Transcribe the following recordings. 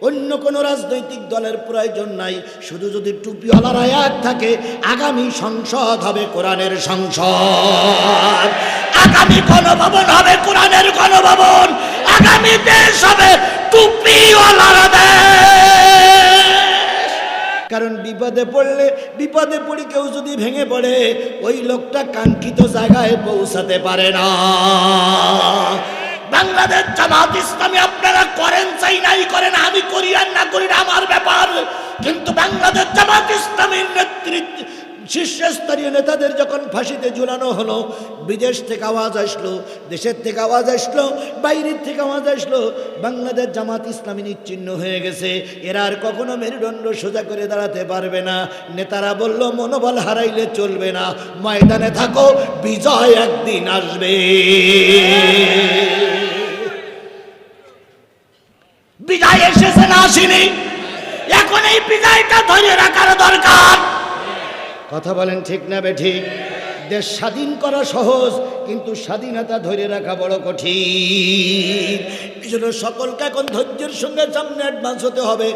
অন্য কোনো রাজনৈতিক দলের প্রয়োজন নাই। শুধু যদি টুপিওয়ালার আয়াত থাকে, আগামী সংসদ হবে কোরআনের সংসদ। আগামী গণভবন হবে কোরআনের গণভবন। আগামী দেশ হবে টুপিওয়ালার কারণ বিপদে পড়লে, বিপদে পড়ে কেউ যদি ভেঙে পড়ে, ওই লোকটা কাঙ্ক্ষিত জায়গায় পৌঁছাতে পারে না। বাংলাদেশ জামাত ইসলামী আপনারা করেন চাই, নাই করেন, আমি করি আর না করি না, আমার ব্যাপার। শীর্ষস্তরীয় নেতাদের যখন ফাঁসিতে ঝুলানো হলো, বিদেশ থেকে আওয়াজ আসলো, দেশের থেকে আওয়াজ আসলো, বাইরের থেকে আওয়াজ আসলো, বাংলাদেশ জামাত ইসলামী নিচ্ছিন্ন হয়ে গেছে। এরা আর কখনো মেরুদণ্ড সোজা করে দাঁড়াতে পারবে না। নেতারা বলল, মনোবল হারাইলে চলবে না। ময়দানে থাকো, বিজয় একদিন আসবে। বিজয় এসেছে না আসেনি। এখন এই বিজয়টা ধরে রাখার কথা বলেন ঠিক না বে ঠিক? দেশ স্বাধীন করা সহজ, কিন্তু স্বাধীনতা ধরে রাখা বড় কঠিন। জন্য সকলকে এখন ধৈর্যের সঙ্গে সামনে অ্যাডভান্স হতে হবে।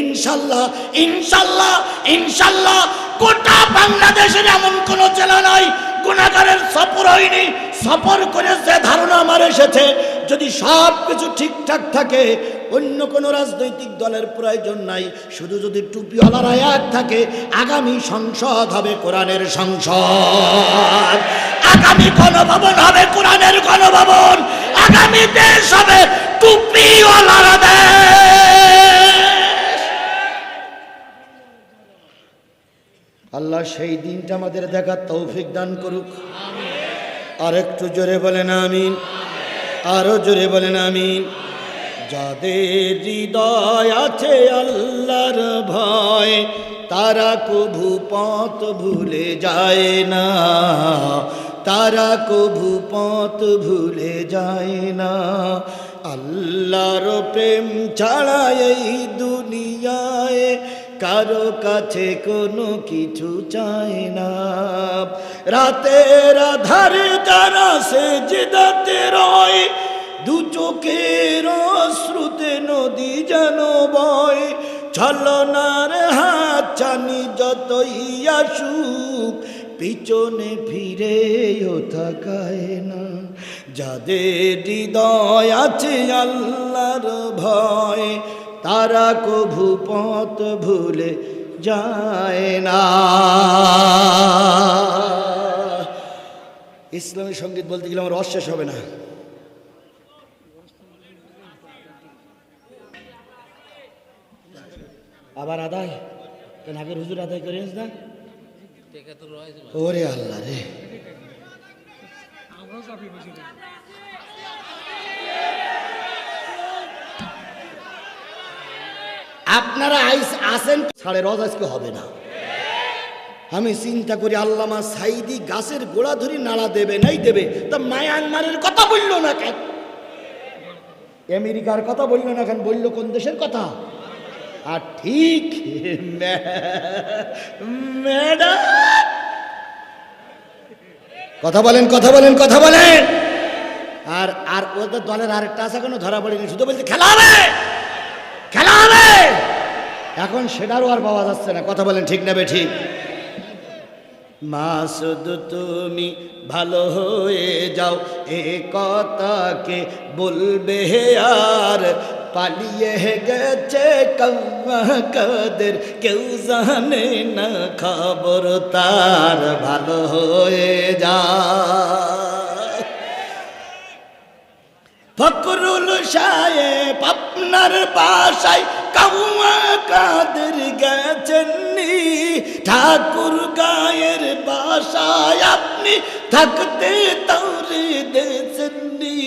ইনশাল্লাহ ইনশাল্লাহ ইনশাল্লাহ, গোটা বাংলাদেশের এমন কোনো জেলা নাই গুণাগারের সফর হয়নি, সফর করে যে ধারণা আমার এসেছে, যদি সব কিছু ঠিকঠাক থাকে, অন্য কোনো রাজনৈতিক দলের প্রয়োজন নাই, শুধু যদি টুপিওয়ালার আয়াত থাকে, আগামী সংসদ হবে কোরআনের সংসদ। আগামী গণভবন হবে কোরআনের গণভবন। আগামী দেশ হবে টুপিওয়ালার দেশ। আল্লাহ সেই দিনটা আমাদের দেখার তৌফিক দান করুক। আর একটু জোরে বলেন আমিন। আরও জোরে বলেন আমিন। যাদের হৃদয় আছে আল্লাহর ভয়, তারা কভু পথ ভুলে যায় না। তারা কভু পথ ভুলে যায় না। আল্লাহর প্রেম ছাড়া এই দুনিয়ায় কারও কাছে কোনো কিছু চায় না। রাতের আধারে যারা সে জিদাতে রয়, দু চোখের শ্রুতে নদী যেন বয়। ছলনার হাত চানি যতই আসুক, পিছনে ফিরেও থাকায় না। যাদের হৃদয় আছে আল্লাহর ভয় তারা কভু পথ ভুলে যায় না। ইসলামী সংগীত বলতে গেলে আমার অশেষ হবে না। আবার আদায়? কেন আগের হুজুর আদায় করে না? ওরে আল্লাহ রে। আপনারা আইস আসেন সাড়ে রজ আজকে হবে না। আমি চিন্তা করি আল্লামা সাইদি গাছের গোড়া ধরি নাড়া দেবে, নাই দেবে। তা মায়ানমারের কথা বলল না কেন? আমেরিকার কথা বলল না কেন? বলল কোন দেশের কথা? আর ঠিক ম্যাডাম। কথা বলেন কথা বলেন কথা বলেন। আর আর ওদের দলের আরেকটা আছে কোনো ধরা পড়েনি, শুধু বলছে খেলা হবে। খেলা হবে। এখন সেটারও আর পাওয়া যাচ্ছে না। কথা বলেন ঠিক নেবে ঠিক? মা, শুধু তুমি ভালো হয়ে যাও, এ কথাকে বলবে আর। পালিয়ে গেছে কাদের, কেউ জানে না খবর তার। ভালো হয়ে যা। ফকরুল সাহেব আপনার বাসায় কাদের গেছেননি? ঠাকুর গায়ের বাসায় আপনি থাকতে তৌরে দেছেননি।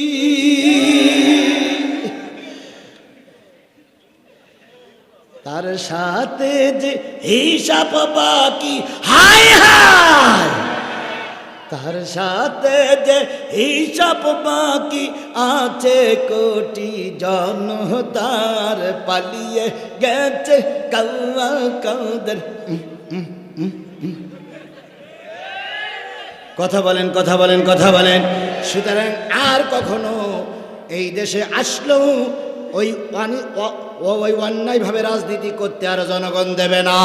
তার সাথে যে হিসাব বাকি, হায় হায়! তার সাথে যে হিসাব বাকি আছে, কোটি জন তার পালিয়ে গেছে কাউয়া কাউদের। কথা বলেন কথা বলেন কথা বলেন। সুতরাং আর কখনো এই দেশে আসলো, ওই ওই অন্যায়ভাবে রাজনীতি করতে আর জনগণ দেবে না।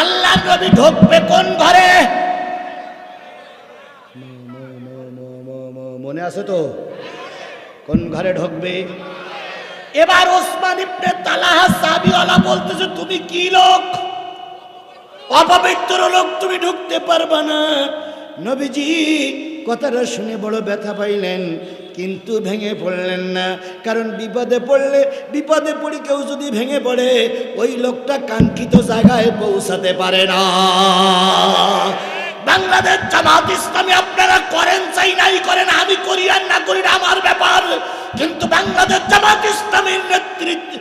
আল্লাহ নবী ঢুকবে কোন ঘরে? মনে আছে তো? কোন ঘরে ঢুকবে? এবার ওসমান ইবনে তালাহা সাবিওয়ালা বলতেছে, তুমি কি লোক? অপবিত্র লোক, তুমি ঢুকতে পারবা না। নবীজি কথাটা শুনে বড় ব্যথা পাইলেন, কিন্তু ভেঙে পড়লেন না। কারণ বিপদে পড়লে, বিপদে পড়ে কেউ যদি ভেঙে পড়ে, ওই লোকটা কাঙ্ক্ষিত জায়গায় পৌঁছাতে পারে না। বাংলাদেশ জামাত ইসলামী আপনারা করেন চাই নাই করেন, আমি করি আর না করি না, আমার ব্যাপার। কিন্তু বাংলাদেশ জামাত ইসলামীর নেতৃত্ব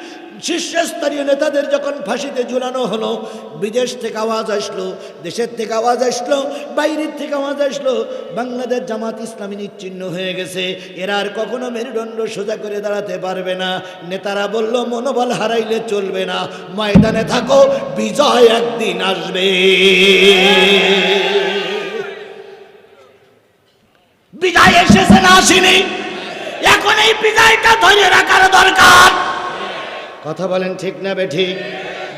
শীর্ষস্তরীয় নেতাদের যখন ফাঁসিতে ঝুলানো হলো, বিদেশ থেকে আওয়াজ আসলো, দেশের থেকে আওয়াজ আসলো, বাইরের থেকে আওয়াজ আসলো, বাংলাদেশ জামাত ইসলামী নিচ্ছিন্ন হয়ে গেছে। এরা আর কখনো মেরুদণ্ড সোজা করে দাঁড়াতে পারবে না। নেতারা বলল, মনোবল হারাইলে চলবে না। ময়দানে থাকো, বিজয় একদিন আসবে বিজয় এসেছে না আসেনি। এখন এই বিজয়টা ধরে রাখার দরকার। কথা বলেন ঠিক না বেঠিক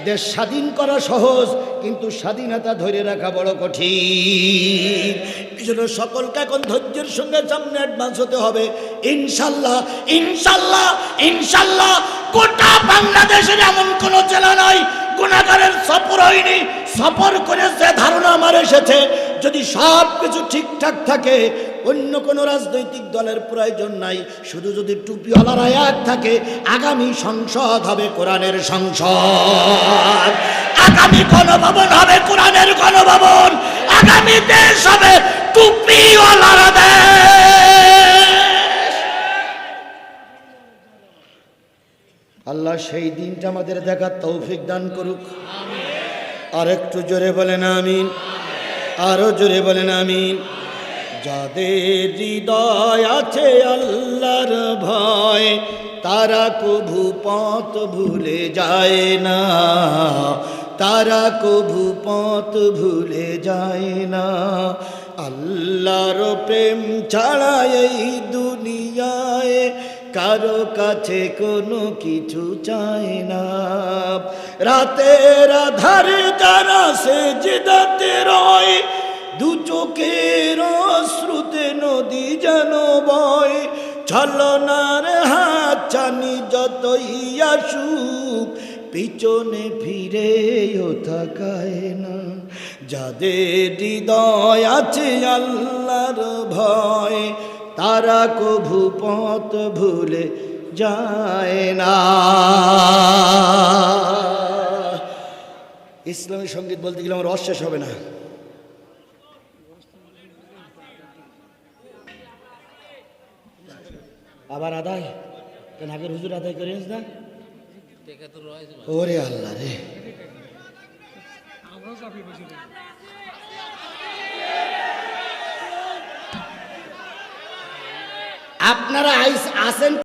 দেশ স্বাধীন করা সহজ, কিন্তু স্বাধীনতা ধরে রাখা বড় কঠিন। এই জন্য সকলকে এখন ধৈর্যের সঙ্গে সামনে অ্যাডভান্স হতে হবে। ইনশাল্লাহ ইনশাল্লাহ ইনশাল্লাহ, গোটা বাংলাদেশের এমন কোন জেলা নয় গুণাগারের সফর হয়নি। সফর করে যে ধারণা আমার এসেছে যদি সব কিছু ঠিকঠাক থাকে, অন্য কোনো রাজনৈতিক দলের প্রয়োজন নাই। শুধু যদি টুপিওয়ালারা এক থাকে, আগামী সংসদ হবে কোরআনের সংসদ। আগামী গণভবন হবে কোরআনের গণভবন। আগামী দেশ হবে টুপিওয়ালারা দেশ। আল্লাহ সেই দিনটা আমাদের দেখার তৌফিক দান করুক। আর একটু জোরে বলেন, আমিন। আরও জোরে বলেন আমি যাদের হৃদয় আছে আল্লাহর ভয়, তারা কভু পথ ভুলে যায় না। তারা কভু পথ ভুলে যায় না। আল্লাহর প্রেম ছাড়া এই দুনিয়ায় কারও কাছে কোনো কিছু চায় না। রাতের আধারে যারা সে জিদাতে রয়, দু চোখের শ্রুতে নদী যেন বয়। ছলনার হাত চানি যতই আসুক, পিছনে ফিরেও থাকায় না। যাদের হৃদয় আছে আল্লাহর ভয় তারা কভু পথ ভুলে যায় না। ইসলামী সংগীত বলতে গেলে আমার রস শেষ হবে না। আবার আদায়? কেন আগের হুজুর আদায় করিস না? ওরে আল্লাহ রে। আপনারা আইস আসেন